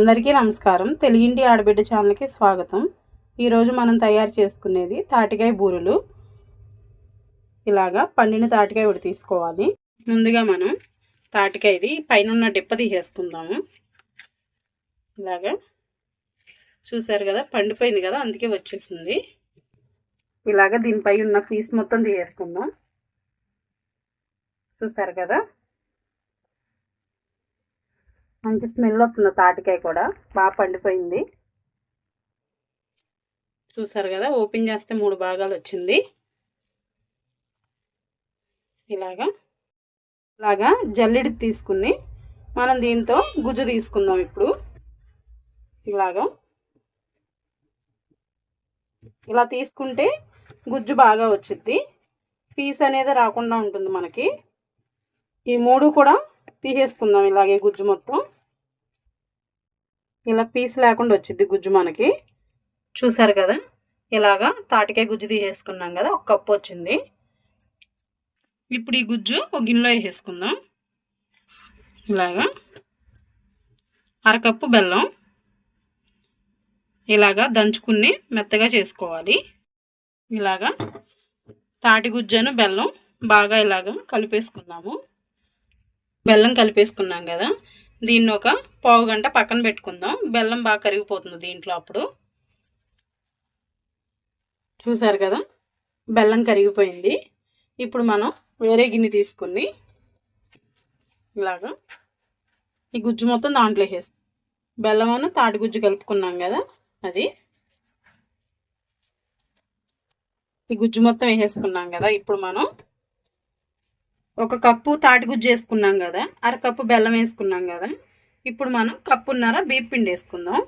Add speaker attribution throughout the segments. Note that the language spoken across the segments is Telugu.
Speaker 1: అందరికీ నమస్కారం. తెలుగింటి ఆడబిడ్డ ఛానల్కి స్వాగతం. ఈరోజు మనం తయారు చేసుకునేది తాటికాయ బూరెలు. ఇలాగా పండిన తాటికాయ ఒకటి తీసుకోవాలి. ముందుగా మనం తాటికాయది పైన ఉన్న డిప్ప తీసేసుకుందాము. ఇలాగా చూసారు కదా పండిపోయింది కదా అందుకే వచ్చేసింది. ఇలాగ దీనిపై ఉన్న పీస్ మొత్తం తీసేసుకుందాం. చూసారు కదా? మంచి స్మెల్ వస్తుంది తాటికాయ కూడా. బాగా పండిపోయింది. చూసారు కదా ఓపెన్ చేస్తే మూడు భాగాలు వచ్చింది. ఇలాగా ఇలాగా జల్లెడి తీసుకుని మనం దీంతో గుజ్జు తీసుకుందాం ఇప్పుడు. ఇలాగా. ఇలా తీసుకుంటే గుజ్జు బాగా వచ్చింది పీస్ అనేది రాకుండా ఉంటుంది మనకి. ఈ మూడు కూడా తీసేసుకుందాం ఇలాగే గుజ్జు మొత్తం. ఇలా పీస్ లేకుండా వచ్చింది గుజ్జు మనకి. చూసారు కదా? ఇలాగా తాటికాయ గుజ్జు తీసేసుకున్నాం కదా? ఒక కప్పు వచ్చింది. ఇప్పుడు ఈ గుజ్జు ఒక గిన్నెలో వేసేసుకుందాం. ఇలాగా. అరకప్పు బెల్లం. ఇలాగా దంచుకుని మెత్తగా చేసుకోవాలి. ఇలాగా తాటి గుజ్జను బెల్లం బాగా ఇలాగా కలిపేసుకుందాము. బెల్లం కలిపేసుకున్నాం కదా దీన్ని ఒక పావు గంట పక్కన పెట్టుకుందాం. బెల్లం బాగా కరిగిపోతుంది దీంట్లో అప్పుడు. చూసారు కదా బెల్లం కరిగిపోయింది. ఇప్పుడు మనం వేరే గిన్నె తీసుకుని ఇలాగా ఈ గుజ్జు మొత్తం దాంట్లో వేసేస్తాం. బెల్లం అన్న తాటి గుజ్జు కలుపుకున్నాం కదా అది. ఈ గుజ్జు మొత్తం వేసేసుకున్నాం కదా ఇప్పుడు మనం ఒక కప్పు తాటిగుజ్జు వేసుకున్నాం కదా అర కప్పు బెల్లం వేసుకున్నాం కదా ఇప్పుడు మనం కప్పున్నర బీపిండి వేసుకుందాం.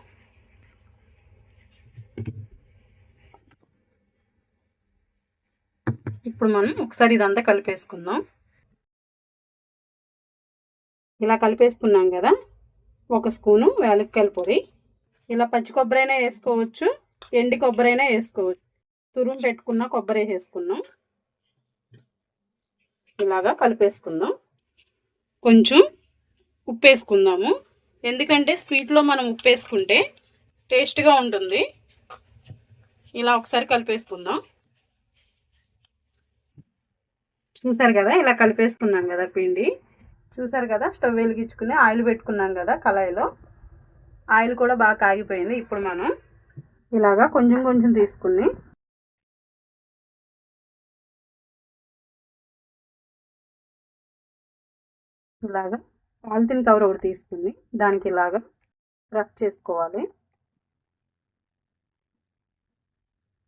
Speaker 1: ఇప్పుడు మనం ఒకసారి ఇదంతా కలిపేసుకుందాం. ఇలా కలిపేసుకున్నాం కదా ఒక స్పూను వేలక్కాయల పొడి. ఇలా పచ్చి కొబ్బరి అయినా వేసుకోవచ్చు ఎండి కొబ్బరి అయినా వేసుకోవచ్చు. తురుము పెట్టుకున్న కొబ్బరి వేసుకున్నాం. ఇలాగా కలిపేసుకుందాం. కొంచెం ఉప్పు వేసుకుందాము ఎందుకంటే స్వీట్లో మనం ఉప్పు వేసుకుంటే టేస్ట్గా ఉంటుంది. ఇలా ఒకసారి కలిపేసుకుందాం. చూసారు కదా? ఇలా కలిపేసుకున్నాం కదా పిండి. చూసారు కదా? స్టవ్ వెలిగించుకుని ఆయిల్ పెట్టుకున్నాం కదా కళాయిలో. ఆయిల్ కూడా బాగా కాగిపోయింది. ఇప్పుడు మనం ఇలాగా కొంచెం కొంచెం తీసుకుని ఇలాగా పాలిథిన్ కవర్ ఒకటి తీసుకుని దానికి ఇలాగా రఫ్ చేసుకోవాలి.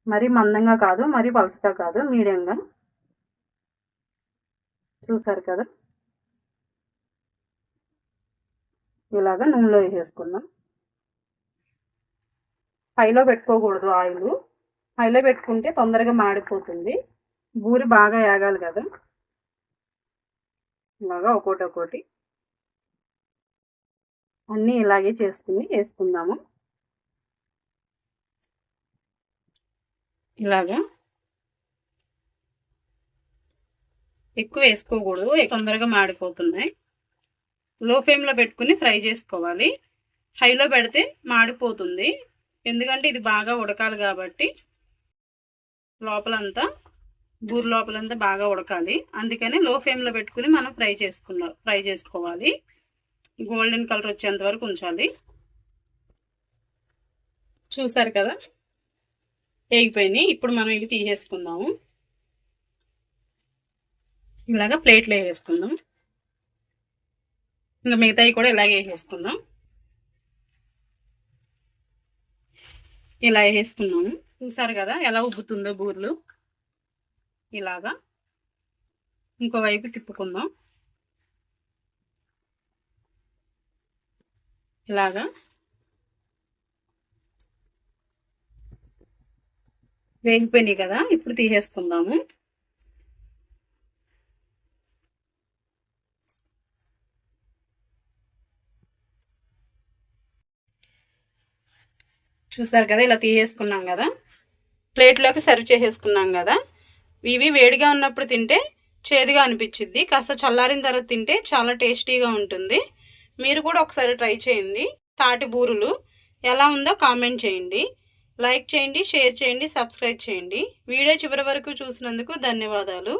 Speaker 1: మరీ మందంగా కాదు మరీ పలుసుగా కాదు మీడియంగా. చూసారు కదా? ఇలాగా నూనెలో వేసేసుకుందాం. పైలో పెట్టుకోకూడదు ఆయిల్. పైలో పెట్టుకుంటే తొందరగా మాడిపోతుంది. బూరి బాగా ఏగాలి కదా? ఇలాగా ఒకటి ఒకటి అన్నీ ఇలాగే చేసుకుని వేసుకుందాము. ఇలాగా ఎక్కువ వేసుకోకూడదు తొందరగా మాడిపోతున్నాయి. లో ఫ్లేమ్లో పెట్టుకుని ఫ్రై చేసుకోవాలి. హైలో పెడితే మాడిపోతుంది. ఎందుకంటే ఇది బాగా ఉడకాలి కాబట్టి లోపలంతా బూరి లోపలంతా బాగా ఉడకాలి. అందుకని లో ఫ్లేమ్లో పెట్టుకుని మనం ఫ్రై చేసుకున్నా ఫ్రై చేసుకోవాలి. గోల్డెన్ కలర్ వచ్చేంత వరకు ఉంచాలి. చూసారు కదా? వేగిపోయినాయి. ఇప్పుడు మనం ఇవి తీసేసుకుందాము. ఇలాగ ప్లేట్లో వేసేసుకుందాం ఇంకా మిగతాయి కూడా ఇలాగే వేసేసుకుందాం ఇలా వేసుకున్నాము. చూసారు కదా? ఎలా ఉబ్బుతుందో బూర్లు. ఇలాగా ఇంకోవైపు తిప్పుకుందాం. ఇలాగా. వేగిపోయినాయి కదా ఇప్పుడు తీసేసుకుందాము. చూసారు కదా ఇలా తీసేసుకున్నాం కదా. ప్లేట్లోకి సర్వ్ చేసేసుకున్నాం కదా. ఇవి వేడిగా ఉన్నప్పుడు తింటే చేదుగా అనిపించిద్ది కాస్త చల్లారిన తర్వాత తింటే చాలా టేస్టీగా ఉంటుంది. మీరు కూడా ఒకసారి ట్రై చేయండి. తాటి బూరులు ఎలా ఉందో కామెంట్ చేయండి. లైక్ చేయండి షేర్ చేయండి సబ్స్క్రైబ్ చేయండి. వీడియో చివరి వరకు చూసినందుకు ధన్యవాదాలు.